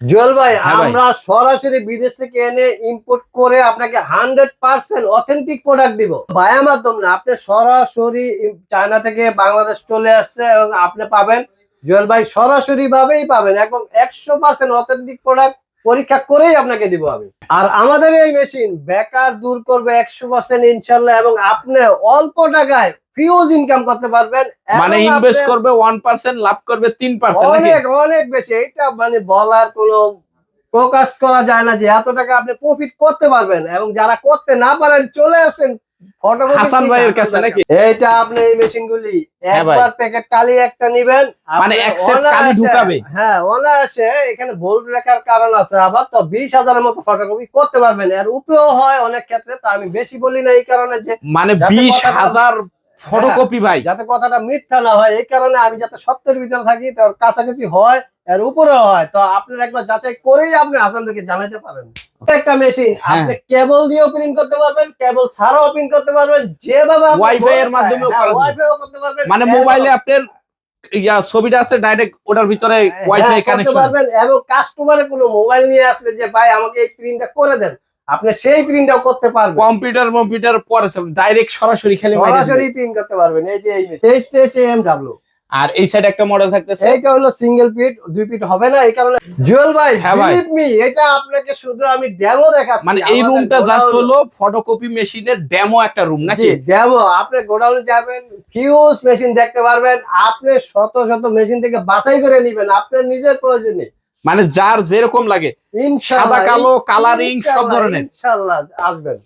জুয়েল ভাই হ্যাঁ আমরা সরাসরি বিদেশ থেকে এনে ইম্পোর্ট করে আপনাকে হান্ড্রেড পার্সেন্ট অথেন্টিক প্রোডাক্ট দিব। বায়া মাধ্যম না আপনি সরাসরি চায়না থেকে বাংলাদেশ চলে আসছে এবং আপনি পাবেন জুয়েল ভাই সরাসরি ভাবেই পাবেন। এবং একশো পার্সেন্ট অথেন্টিক প্রোডাক্ট পরীক্ষা করেই আপনাকে দিব আমি। আর আমাদের এই মেশিন বেকার দূর করবে একশো পার্সেন্ট ইনশাল্লাহ এবং আপনি অল্প টাকায় ফিউজ ইনকাম করতে পারবেন। মানে ইনভেস্ট করবে ওয়ান পার্সেন্ট লাভ করবে তিন পার্সেন্ট অনেক অনেক বেশি। এটা মানে বলার কোনো প্রকাশ করা যায় না যে এত টাকা আপনি প্রফিট করতে পারবেন এবং যারা করতে না পারেন চলে আসেন। হাসান ভাইয়ের কাছে নাকি? এইটা আপনি এই মেশিন গুলি হ্যাঁ। একবার প্যাকেট কালি একটা নিবেন। মানে কালি ঢুকাবে? হ্যাঁ অনায়াসে এখানে বোল্ড লেখার কারণ আছে আবার তো বিশ হাজারের মতো ফটোকপি করতে পারবেন। এর উপরেও হয় অনেক ক্ষেত্রে তো আমি বেশি বলি না এই কারণে যে মানে যাতে বিশ কথাটা- হাজার ফটোকপি ভাই। যাতে কথাটা মিথ্যা না হয় এই কারণে আমি যাতে সত্যের ভিতরে থাকি তার কাছাকাছি হয় এর উপরে হয়। তো আপনার একবার যাচাই করেই আপনি হাসান ভাইকে জানাতে পারেন। একটা মেশিন হ্যাঁ। আপনি কেবল দিয়েও প্রিন্ট করতে পারবেন কেবল ছাড়াও প্রিন্ট করতে পারবেন যেভাবে আপনি Wi-Fi এর মাধ্যমেও হ্যাঁ, করতে পারবেন মানে মোবাইলে আপনার ইয়া ছবিটা আছে ডাইরেক্ট ওটার ভিতরে হ্যাঁ, ওয়াইফাই করতে পারবেন এবং কাস্টমারের কোনো মোবাইল নিয়ে আসলে যে ভাই আমাকে এই প্রিন্টটা করে দেন। আপনি সেই প্রিন্টটাও করতে পারবেন। কম্পিউটার কম্পিউটার পরে ডাইরেক্ট সরাসরি খেলে সরাসরি প্রিন্ট করতে পারবেন। এই যে এই তেইশ তেইশ এম ডাব্লিউ আর এই সাইড একটা মডেল থাকতেছে। এইটা হলো সিঙ্গেল পিট দুই পিট হবে না এই কারণে জুয়েল ভাই হ্যাঁ। বিলিভ মি এটা আপনাকে শুধু আমি ডেমো দেখাচ্ছি। মানে এই রুমটা জাস্ট হলো ফটোকপি মেশিনের ডেমো একটা রুম নাকি? ডেমো আপনি গোডাউনে যাবেন ফিউজ মেশিন দেখতে পারবেন। আপনি শত শত মেশিন থেকে বাছাই করে নেবেন। আপনার নিজের প্রয়োজনে মানে যার যেরকম লাগে। সাদা কালো, coloring সব ধরনের। আসবেন।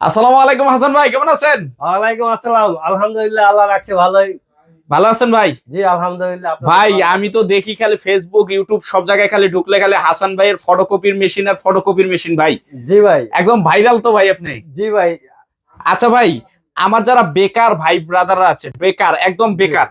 আসসালামু আলাইকুম হাসান ভাই কেমন আছেন? ওয়ালাইকুম আসসালাম আলহামদুলিল্লাহ আল্লাহ রাখছে ভালোই। ভালো আছেন ভাই? জি আলহামদুলিল্লাহ ভাই আমি তো দেখি খালি ফেসবুক ইউটিউব সব জায়গায় খালি ঢুকলে খালি হাসান ভাইয়ের ফটোকপির মেশিন আর ফটোকপির মেশিন ভাই। জি ভাই। একদম ভাইরাল তো ভাই আপনি। জি ভাই। আচ্ছা ভাই আমার যারা বেকার ভাই ব্রাদাররা আছে বেকার একদম বেকার।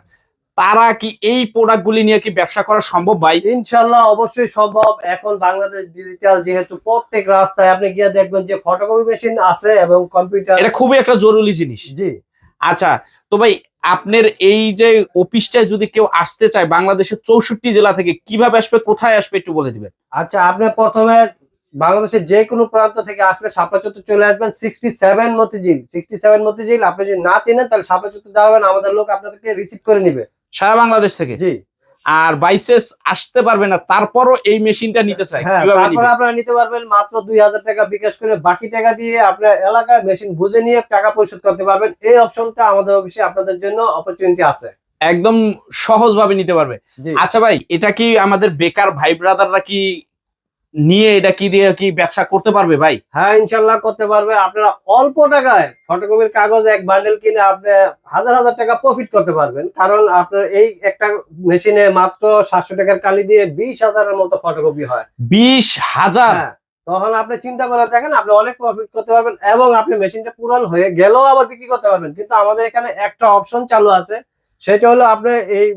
তারা কি এই প্রোডাক্ট গুলি নিয়ে কি ব্যবসা করা সম্ভব ভাই? ইনশাল্লাহ অবশ্যই সম্ভব। এখন বাংলাদেশ ডিজিটাল যেহেতু প্রত্যেক রাস্তায় আপনি গিয়ে দেখবেন যে ফটোকপি মেশিন আছে এবং কম্পিউটার এটা খুবই একটা জরুরি জিনিস। জি। আচ্ছা তো ভাই আপনার এই যে অফিসটায় যদি কেউ আসতে চায় বাংলাদেশের চৌষট্টি জেলা থেকে কীভাবে আসবে কোথায় আসবে একটু বলে দিবেন? আচ্ছা আপনি প্রথমে বাংলাদেশের যে কোনো প্রান্ত থেকে আসলে শাপলা চত্বর চলে আসবেন sixty seven Motijheel. Sixty seven Motijheel আপনি যদি না চেনেন তাহলে শাপলা চত্বর দাঁড়াবেন আমাদের লোক আপনাদেরকে রিসিভ করে নিবে। সারা বাংলাদেশ থেকে? জি। আর বাইসেস আসতে পারবে না তারপরও এই মেশিনটা নিতে চাই হ্যাঁ তারপরে আপনারা নিতে পারবেন মাত্র দুই হাজার টাকা বিকাশ করে বাকি টাকা দিয়ে আপনার এলাকায় মেশিন বুঝে নিয়ে টাকা পরিশোধ করতে পারবেন। এই অপশনটা আমাদের অফিসে আপনাদের জন্য অপরচুনিটি আছে। একদম সহজ ভাবে নিতে পারবে। আচ্ছা ভাই এটা কি আমাদের বেকার ভাই ব্রাদাররা কি নিয়ে এটা কি দিয়ে কি ব্যবসা করতে পারবে ভাই? হ্যাঁ ইনশাল্লাহ করতে পারবে। আপনারা অল্প টাকায় ফটোকপির কাগজ এক বান্ডেল কিনে আপনি হাজার হাজার টাকা প্রফিট করতে পারবেন। কারণ আপনার এই একটা মেশিনে মাত্র সাতশো টাকার কালি দিয়ে বিশ হাজারের মতো ফটোকপি হয়। বিশ হাজার? হ্যাঁ তখন আপনি চিন্তা করে দেখেন আপনি অনেক প্রফিট করতে পারবেন এবং আপনি মেশিনটা পুরান হয়ে গেলেও আবার বিক্রি করতে পারবেন। কিন্তু আমাদের এখানে একটা অপশন চালু আছে সেটা হলো আপনার এই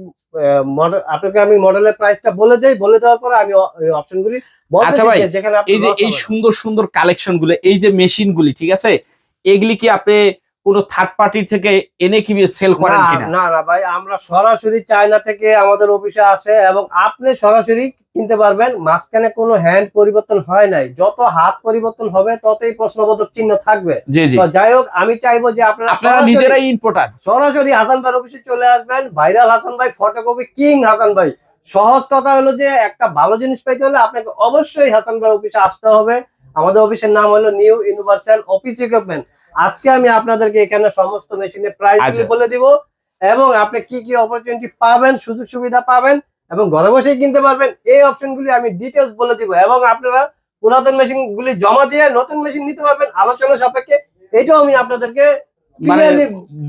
মডেল আপনাকে আমি মডেলের প্রাইসটা বলে দেই বলে দেওয়ার পরে আমি অপশনগুলি আচ্ছা ভাই, যেখানে এই যে এই সুন্দর সুন্দর কালেকশনগুলো এই যে মেশিনগুলি ঠিক আছে? এগুলি কি আপনি কোনো থার্ড পার্টি থেকে এনে কি সেল করেন কিনা? না না ভাই আমরা সরাসরি চায়না থেকে আমাদের অফিসে আসে এবং আপনি সরাসরি কিনতে পারবেন। মাঝখানে কোনো হ্যান্ড পরিবর্তন হয় নাই। যত হাত পরিবর্তন হবে ততই প্রশ্নবোধক চিহ্ন থাকবে। যাই হোক আমি চাইব যে আপনারা আপনারা নিজেরাই ইম্পোর্টার সরাসরি হাসান ভাই অফিসে চলে আসবেন। ভাইরাল হাসান ভাই ফটোকপি কিং হাসান ভাই। সহজ কথা হলো যে একটা ভালো জিনিস পাইতে হলে আপনাকে অবশ্যই হাসান ভাই অফিসে আসতে হবে। আমাদের অফিসের নাম হলো নিউ ইউনিভার্সাল অফিস ইকুইপমেন্ট আজকে আমি আপনাদেরকে এখানে সমস্ত মেশিনের প্রাইস আচ্ছা। বলে দিব এবং আপনি কি কি অপরচুনিটি পাবেন সুযোগ সুবিধা পাবেন এবং ঘরে বসেই কিনতে পারবেন এই অপশনগুলি আমি ডিটেলস বলে দিব এবং আপনারা পুরাতন মেশিন গুলি জমা দিয়ে নতুন মেশিন নিতে পারবেন আলোচনা সাপেক্ষে। এটাও আমি আপনাদেরকে মানে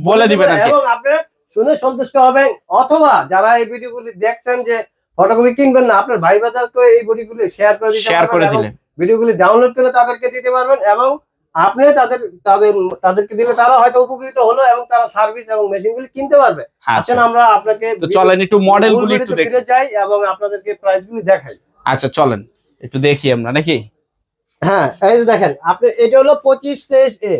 বলে দিবেন এবং আপনারা শুনে সন্তুষ্ট হবেন। অথবা যারা এই ভিডিওগুলি দেখছেন যে ফটোকপি কিনবেন না আপনার ভাই বাজারকে এই ভিডিওগুলি শেয়ার করে দিতে শেয়ার করে দিলেন। ভিডিওগুলি ডাউনলোড করে তাদেরকে দিতে পারবেন এবং আপনি তাদের তাদের তাদেরকে দিলে তারা হয়তো উপকৃত হলো এবং তারা সার্ভিস এবং মেশিনগুলি কিনতে পারবে। আচ্ছা। আসেন আমরা আপনাকে তো চলেন একটু মডেল গুলি একটু দেখি। যাই এবং আপনাদেরকে প্রাইস গুলি দেখাই। আচ্ছা চলেন। একটু দেখি আমরা নাকি? হ্যাঁ এই যে দেখেন আপনি এটা হলো পঁচিশ তেইশ এ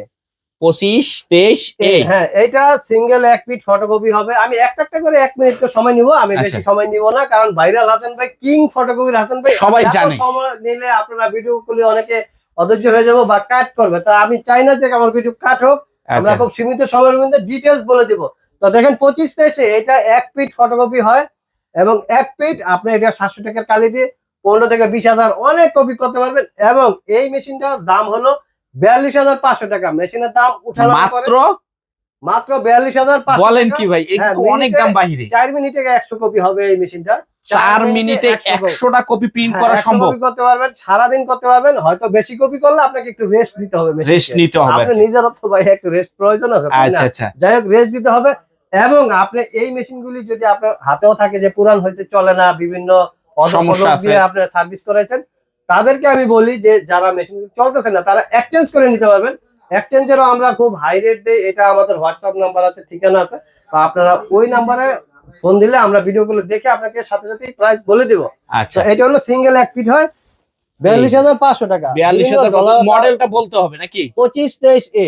পঁচিশ তেইশ এ হ্যাঁ এটা সিঙ্গেল এক পিট ফটোকপি হবে। আমি একটা একটা করে এক মিনিট তো সময় নিব আমি বেশি আচ্ছা। সময় নিব না কারণ ভাইরাল হাসান ভাই কিং ফটোকপির হাসান ভাই সবাই জানে। সময় নিলে আপনারা ভিডিও গুলি অনেকে অধৈর্য হয়ে যাব বা কাট করবে। তা আমি চাই না যে আমার ভিডিও কাট হোক আমরা আচ্ছা। খুব সীমিত সময়ের মধ্যে ডিটেলস বলে দিব। তো দেখেন পঁচিশ তেইশে এটা এক পিট ফটোকপি হয় এবং এক পিট আপনি এটা সাতশো টাকার কালি দিয়ে পনেরো থেকে বিশ হাজার অনেক কপি করতে পারবেন এবং এই মেশিনটার দাম হলো বিয়াল্লিশ হাজার পাঁচশো টাকা। মেশিনের দাম উঠানো মাত্র মাত্র বিয়াল্লিশ হাজার বলেন কি ভাই? হ্যাঁ, একটু অনেক মিনিটে- দাম বাহিরে। চার মিনিটে একশো কপি হবে এই মেশিনটা। চার মিনিটে 100 একশোটা কপি প্রিন্ট হ্যাঁ, করা সম্ভব। করতে পারবেন সারাদিন করতে পারবেন। হয়তো বেশি কপি করলে আপনাকে একটু রেস্ট দিতে হবে রেস্ট নিতে হবে। নিজের তো ভাই একটু রেস্ট প্রয়োজন আছে আচ্ছা আচ্ছা। যাই হোক রেস্ট দিতে হবে। এবং আপনি এই মেশিনগুলি যদি আপনার হাতেও থাকে যে পুরান হয়েছে চলে না বিভিন্ন সমস্যা দিয়ে আপনার সার্ভিস করেছেন তাদেরকে আমি বলি যে যারা মেশিন চলতেছে না তারা এক্সচেঞ্জ করে নিতে পারবেন। এক্সচেঞ্জেরও আমরা খুব হাই রেট দিই এটা আমাদের হোয়াটসঅ্যাপ নাম্বার আছে ঠিকানা আছে। তো আপনারা ওই নাম্বারে ফোন দিলে আমরা ভিডিওগুলো দেখে আপনাকে সাথে সাথে প্রাইস বলে দিব। আচ্ছা। এটা হলো সিঙ্গেল এক ফিট হয় বিয়াল্লিশ হাজার পাঁচশো টাকা। বিয়াল্লিশ হাজার মডেলটা বলতে হবে নাকি? পঁচিশ তেইশ এ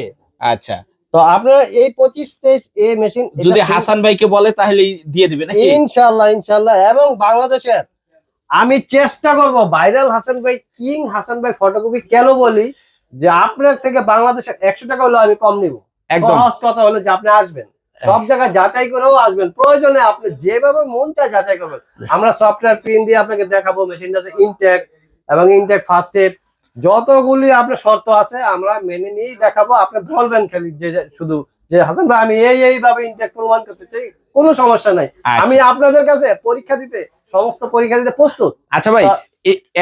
আচ্ছা। তো আপনারা এই পঁচিশ তেইশ এ মেশিন যদি হাসান ভাইকে বলে তাহলে দিয়ে দিবে নাকি? ইনশাল্লাহ ইনশাল্লাহ এবং বাংলাদেশের আমি চেষ্টা করব ভাইরাল হাসান ভাই কিং হাসান ভাই ফটোকপি কেন বলি? যে আপনার থেকে বাংলাদেশের একশো টাকা হলো আমি কম নিব। একদম। কথা হলো যে আপনি আসবেন। সব জায়গায় যাচাই করেও আসবেন। প্রয়োজনে আপনি যেভাবে মন চায় যাচাই করবেন। আমরা সফটওয়্যার প্রিন্ট দিয়ে আপনাকে দেখাবো মেশিনটা ইনটেক এবং ইনটেক ফার্স্ট এড। যতগুলি আপনার শর্ত আছে আমরা মেনে নিয়েই দেখাবো। আপনি বলবেন খালি যে শুধু যে হাসান ভাই আমি এই এইভাবে ইনটেক প্রমাণ করতে চাই কোনো সমস্যা নাই। আমি আচ্ছা। আপনাদের কাছে পরীক্ষা দিতে সমস্ত পরীক্ষা দিতে প্রস্তুত। আচ্ছা ভাই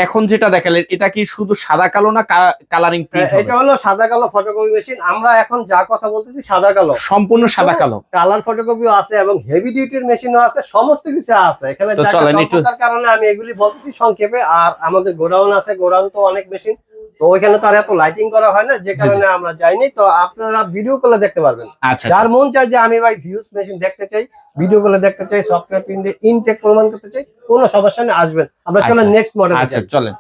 এখন যেটা দেখালেন এটা কি শুধু সাদা কালো না কালারিং হ্যাঁ, এটা হলো সাদা কালো ফটোকপি মেশিন আমরা এখন যা কথা বলতেছি সাদা কালো। সম্পূর্ণ সাদা কালো। কালার ফটোকপিও আছে এবং হেভি ডিউটির মেশিনও আছে সমস্ত কিছু আছে। এখানে কারণে আমি এগুলি বলতেছি সংক্ষেপে। আর আমাদের গোডাউন আছে গোডাউন তো অনেক মেশিন তো ওইখানে তো আর এত লাইটিং করা হয় না যে কারণে আমরা যাইনি। তো আপনারা ভিডিও কলে দেখতে পারবেন। আচ্ছা যার মন চায় যে আমি ভাই ভিউজ মেশিন দেখতে চাই ভিডিও কলে দেখতে চাই সফটওয়্যার পিন দিয়ে ইনটেক প্রমাণ করতে চাই কোনো সমস্যা নেই আসবেন। আমরা চলেন আচ্ছা। নেক্সট মডেল আচ্ছা চলেন।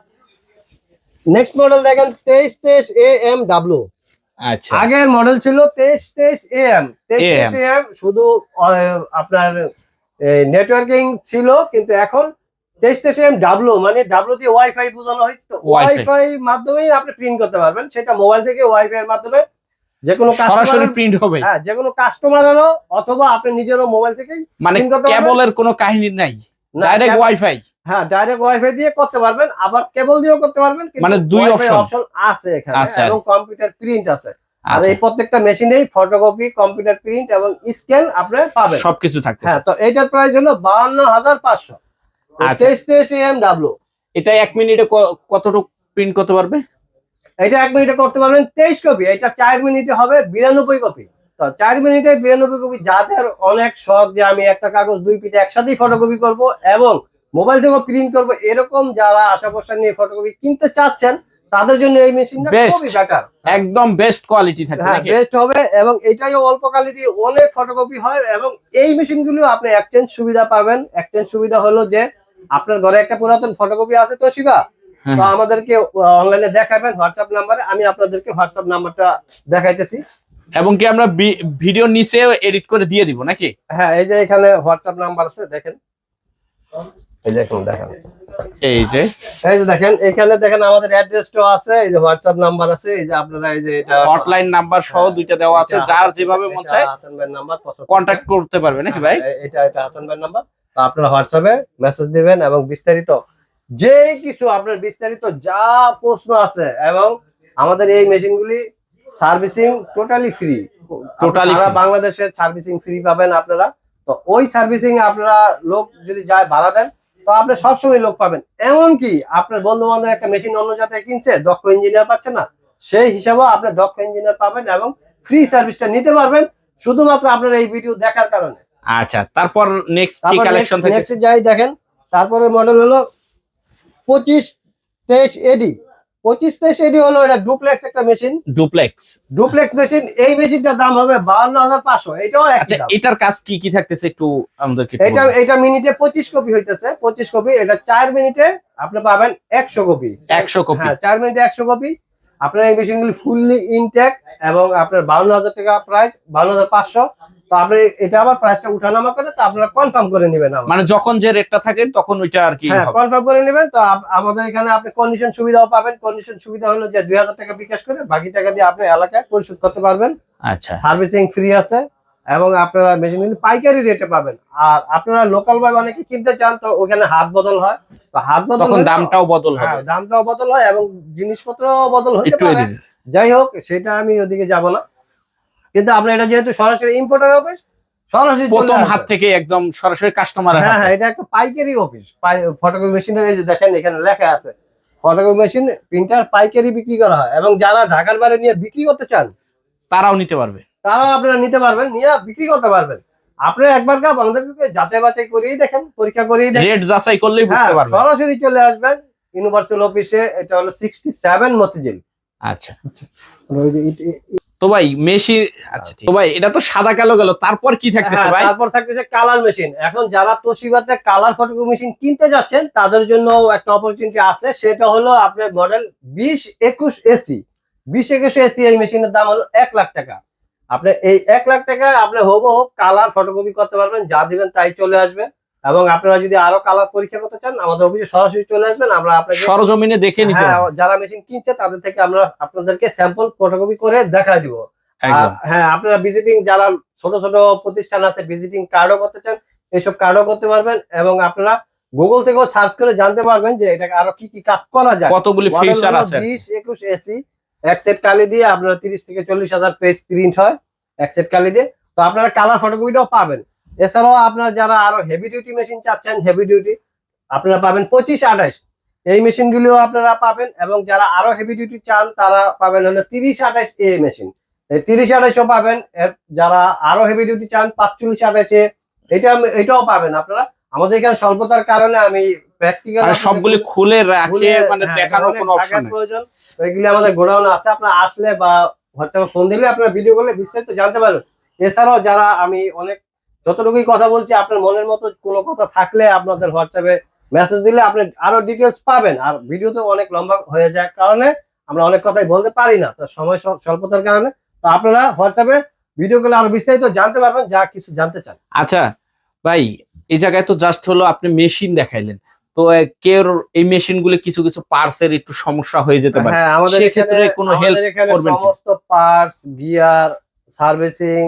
নেক্সট মডেল দেখেন তেইশ তেইশ এ এম ডাব্লু আচ্ছা। আগের মডেল ছিল তেইশ তেইশ এ এম তেইশ তেইশ এ এম শুধু আপনার নেটওয়ার্কিং ছিল কিন্তু এখন মানে ডাব্লু দিয়ে ওয়াইফাই বোঝানো হয়েছে তো ওয়াইফাই আপনি প্রিন্ট করতে পারবেন। সেটা মোবাইল থেকে ওয়াইফাই এর মাধ্যমে যে কোনো সরাসরি প্রিন্ট হবে। হ্যাঁ যে কোনো কাস্টমারেরও অথবা আপনি নিজেরও মোবাইল থেকেই মানে print করতে পারবেন? কেবলের কোনো কাহিনী নাই। ডাইরেক্ট ওয়াইফাই হ্যাঁ ডাইরেক্ট ওয়াইফাই দিয়ে করতে পারবেন আবার কেবল দিয়েও করতে পারবেন মানে দুই অপশন আছে এখানে এবং কম্পিউটার প্রিন্ট আছে। আর এই প্রত্যেকটা মেশিনেই ফটোকপি কম্পিউটার প্রিন্ট এবং স্ক্যান আপনি পাবেন। সবকিছু থাকতেছে। হ্যাঁ তো এটার প্রাইস হলো বাউন্ন হাজার পাঁচশো। তেইশ তেইশ এম ডাব্লু এটা এক মিনিটে কতটুকু প্রিন্ট করতে পারবে? এটা এক মিনিটে করতে পারবেন তেইশ কপি এটা চার মিনিটে হবে বিরানব্বই কপি। তো চার মিনিটে বিরানব্বই কপি যাদের অনেক শখ যে আমি একটা কাগজ দুই পিঠে একসাথেই ফটোকপি করব এবং মোবাইল থেকেও প্রিন্ট করব এরকম যারা আশা নিয়ে ফটোকপি কিনতে চাচ্ছেন তাদের জন্য এই মেশিনটা। খুবই বেটার একদম বেস্ট কোয়ালিটি থাকবে হ্যাঁ বেস্ট হবে এবং এটাই অল্প দিয়ে অনেক ফটোকপি হয় এবং এই মেশিনগুলো আপনি এক্সচেঞ্জ সুবিধা পাবেন। এক্সচেঞ্জ সুবিধা হলো যে আপনার ঘরে একটা পুরাতন ফটোকপি আছে তো শিবা? হ্যাঁ, তো আমাদেরকে অনলাইনে দেখাবেন হোয়াটসঅ্যাপ নাম্বারে আমি আপনাদেরকে হোয়াটসঅ্যাপ নাম্বারটা দেখাইতেছি। এবং কি আমরা ভিডিও নিচে এডিট করে দিয়ে দিব নাকি? হ্যাঁ এই যে এখানে হোয়াটসঅ্যাপ নাম্বার আছে দেখেন। এই দেখুন দেখেন। এই যে। এই যে দেখেন এখানে দেখেন আমাদের অ্যাড্রেসটাও আছে এই যে হোয়াটসঅ্যাপ নাম্বার আছে এই যে আপনারা এই যে এটা হটলাইন নাম্বার সহ দুইটা দেওয়া আছে যার যেভাবে মন চায় হাসান ভাইয়ের নাম্বার কন্ট্যাক্ট করতে পারবে নাকি ভাই? হ্যাঁ, এটা এটা হাসান ভাইয়ের নাম্বার তো আপনারা হোয়াটসঅ্যাপে মেসেজ দিবেন এবং বিস্তারিত যে কিছু আপনার বিস্তারিত যা প্রশ্ন আছে এবং আমাদের এই মেশিনগুলি সার্ভিসিং টোটালি ফ্রি free। বাংলাদেশের সার্ভিসিং ফ্রি পাবেন আপনারা। তো ওই সার্ভিসিং আপনারা লোক যদি যায় ভাড়া দেন তো আপনি সবসময় লোক পাবেন। এমনকি আপনার বন্ধু বান্ধব একটা মেশিন অন্য জায়গায় কিনছে দক্ষ ইঞ্জিনিয়ার পাচ্ছে না সেই হিসাবেও আপনি দক্ষ ইঞ্জিনিয়ার পাবেন এবং ফ্রি সার্ভিসটা নিতে পারবেন। শুধুমাত্র আপনার এই ভিডিও দেখার কারণে। আচ্ছা তারপর নেক্সট কি কালেকশন থাকে next যাই দেখেন তারপরে মডেল হলো পঁচিশ তেইশ এডি পঁচিশ তেইশ এডি হলো এটা ডুপ্লেক্স একটা মেশিন ডুপ্লেক্স ডুপ্লেক্স মেশিন এই মেশিনটার দাম হবে বাউন্ন হাজার পাঁচশো। এটাও একই আচ্ছা এটার কাজ কি কি থাকতেছে একটু আমাদেরকে এটা এটা মিনিটে পঁচিশ কপি হইতেছে। পঁচিশ কপি এটা চার মিনিটে আপনি পাবেন একশো কপি 100 কপি। হ্যাঁ চার মিনিটে একশো কপি আপনার এই মেশিনগুলি ফুললি ইনটেক এবং আপনার বাউন্ন হাজার টাকা প্রাইস বাউন্ন হাজার পাঁচশো। তো আপনি এটা আবার প্রাইসটা উঠানামা করে তো আপনারা কনফার্ম করে নেবেন মানে যখন যে রেটটা থাকে তখন ওইটা আর কি হ্যাঁ কনফার্ম করে নেবেন। তো আমাদের এখানে আপনি কন্ডিশন সুবিধাও পাবেন। কন্ডিশন সুবিধা হলো যে দুই হাজার টাকা বিকাশ করে বাকি টাকা দিয়ে আপনি এলাকায় পরিশোধ করতে পারবেন। আচ্ছা। সার্ভিসিং ফ্রি আছে। এবং আপনারা মেশিনগুলি পাইকারি রেটে পাবেন। আর আপনারা লোকাল ভাবে অনেকে কিনতে চান তো ওখানে হাত বদল হয়। তো হাত বদল তখন দামটাও বদল হ্যাঁ হবে দামটাও বদল হয় এবং জিনিসপত্র বদল হতে পারে। যাই হোক সেটা আমি ওদিকে যাব না। কিন্তু আপনার এটা যেহেতু সরাসরি ইম্পোর্টার অফিস সরাসরি প্রথম হাত থেকে একদম সরাসরি কাস্টমার হ্যাঁ হ্যাঁ এটা একটা পাইকারি অফিস ফটোকপি মেশিনের এই যে দেখেন এখানে লেখা আছে। ফটোকপি মেশিন প্রিন্টার পাইকারি বিক্রি করা হয়। এবং যারা ঢাকার বাইরে নিয়ে বিক্রি করতে চান তারাও নিতে পারবে। তারাও আপনারা নিতে পারবেন নিয়ে বিক্রি করতে পারবেন। আপনি একবার কাপ আমাদেরকে যাচাই বাছাই করেই দেখেন পরীক্ষা করেই দেখেন। রেট যাচাই করলেই হ্যাঁ বুঝতে পারবে সরাসরি চলে আসবেন ইউনিভার্সাল অফিসে এটা হলো সিক্সটি সেভেন মতিঝিল। আচ্ছা। তো ভাই মেশিন আচ্ছা ঠিক। তো ভাই এটা তো সাদা কালো গেল তারপর কি থাকতেছে হ্যাঁ, ভাই? তারপর থাকতেছে কালার মেশিন। এখন যারা তোশিবাতে কালার ফটোকপি মেশিন কিনতে যাচ্ছেন তাদের জন্য একটা অপরচুনিটি আছে। সেটা হলো আপনার মডেল বিশ একুশ এসি। বিশ একুশ এসি এই মেশিনের দাম হলো এক লাখ টাকা। আপনি এই এক লাখ টাকায় আপনি হব কালার ফটোকপি করতে পারবেন যা দিবেন তাই চলে আসবে। এবং আপনারা যদি আরও কালার পরীক্ষা করতে চান আমাদের অফিসে সরাসরি চলে আসবেন আমরা আপনাকে সরজমিনে দেখে নিতে হ্যাঁ যারা মেশিন কিনছে তাদের থেকে আমরা আপনাদেরকে স্যাম্পল ফটোকপি করে দেখা দিব। আর হ্যাঁ আপনারা ভিজিটিং যারা ছোট ছোট প্রতিষ্ঠান আছে ভিজিটিং কার্ডও করতে চান এইসব কার্ডও করতে পারবেন। এবং আপনারা গুগল থেকেও সার্চ করে জানতে পারবেন যে এটাকে আরও কি কি কাজ করা যায়। কতগুলি ফিচার আছে? বিশ একুশ এসি এক সেট কালি দিয়ে আপনারা তিরিশ থেকে চল্লিশ হাজার পেজ প্রিন্ট হয় এক সেট কালি দিয়ে। তো আপনারা কালার ফটোকপিটাও পাবেন। এছাড়াও আপনারা যারা আরও হেভি ডিউটি মেশিন চাচ্ছেন হেভি ডিউটি আপনারা পাবেন পঁচিশ আঠাশ। এই মেশিনগুলিও আপনারা পাবেন এবং যারা আরও হেভি ডিউটি চান তারা পাবেন হলো তিরিশ আঠাশ এ মেশিন এই তিরিশ আঠাশও পাবেন। যারা আরও হেভি ডিউটি চান পাঁচচল্লিশ আঠাশে এটা এটাও পাবেন আপনারা। আমাদের এখানে স্বল্পতার কারণে আমি প্র্যাকটিক্যাল আর সবগুলি খুলে রাখে মানে হ্যাঁ, দেখানোর কোনো অপশন নেই। প্রয়োজন। এগুলি আমাদের গোডাউন আছে, আপনার আসলে বা হোয়াটসঅ্যাপে ফোন দিলে আপনারা ভিডিও করলে বিস্তারিত জানতে পারবেন। এছাড়াও যারা আমি অনেক, যতটুকুই কথা বলছি, আপনার মনের মতো কোনো কথা থাকলে আপনাদের হোয়াটসঅ্যাপে মেসেজ দিলে আপনি আরও ডিটেলস পাবেন। আর ভিডিও তো অনেক লম্বা হয়ে যায় কারণে আমরা অনেক কথাই বলতে পারি না, তো সময় স্বল্পতার কারণে। তো আপনারা হোয়াটসঅ্যাপে ভিডিও গুলো আরও বিস্তারিত জানতে পারবেন, যা কিছু জানতে চান। আচ্ছা ভাই, এই জায়গায় তো জাস্ট হলো আপনি মেশিন দেখাইলেন। তো কেউ এই মেশিনগুলো কিছু কিছু পার্সের একটু সমস্যা হয়ে যেতে পারে। হ্যাঁ আমাদের সেক্ষেত্রে কোনো এখানে করবেন সমস্ত পার্টস গিয়ার সার্ভিসিং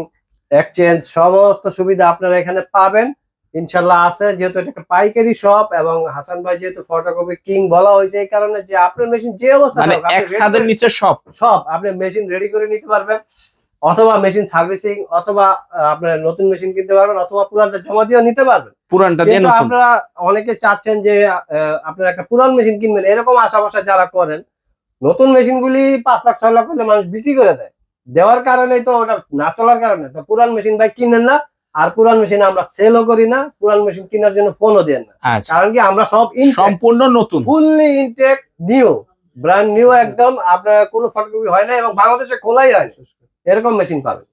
এক্সচেঞ্জ সমস্ত সুবিধা আপনারা এখানে পাবেন। ইনশাল্লাহ আছে যেহেতু এটা একটা পাইকারি শপ এবং হাসান ভাই যেহেতু ফটোকপি কিং বলা হয়েছে এই কারণে যে আপনার মেশিন যে অবস্থা মানে এক ছাদের নিচে সব সব আপনি মেশিন রেডি করে নিতে পারবেন। অথবা মেশিন সার্ভিসিং অথবা আপনার নতুন মেশিন কিনতে পারবেন অথবা পুরানটা জমা দিয়েও নিতে পারবেন। পুরানটা দিয়ে আপনারা অনেকে চাচ্ছেন যে আপনারা একটা পুরান মেশিন কিনবেন। এরকম আশা ভরসা যারা করেন নতুন মেশিন গুলি পাঁচ লাখ ছয় লাখ করলে মানুষ বিক্রি করে দেয়। দেওয়ার কারণেই তো ওটা না চলার কারণে। তো পুরান মেশিন ভাই কিনেন না আর পুরান মেশিন আমরা সেলও করি না পুরান মেশিন কেনার জন্য ফোনও দেন না। আচ্ছা। কারণ কি আমরা সব সম্পূর্ণ নতুন। Fully intact new brand new একদম আপনার কোনো ফটোকপি হয় না এবং বাংলাদেশে খোলাই হয় না। এরকম মেশিন পাবেন।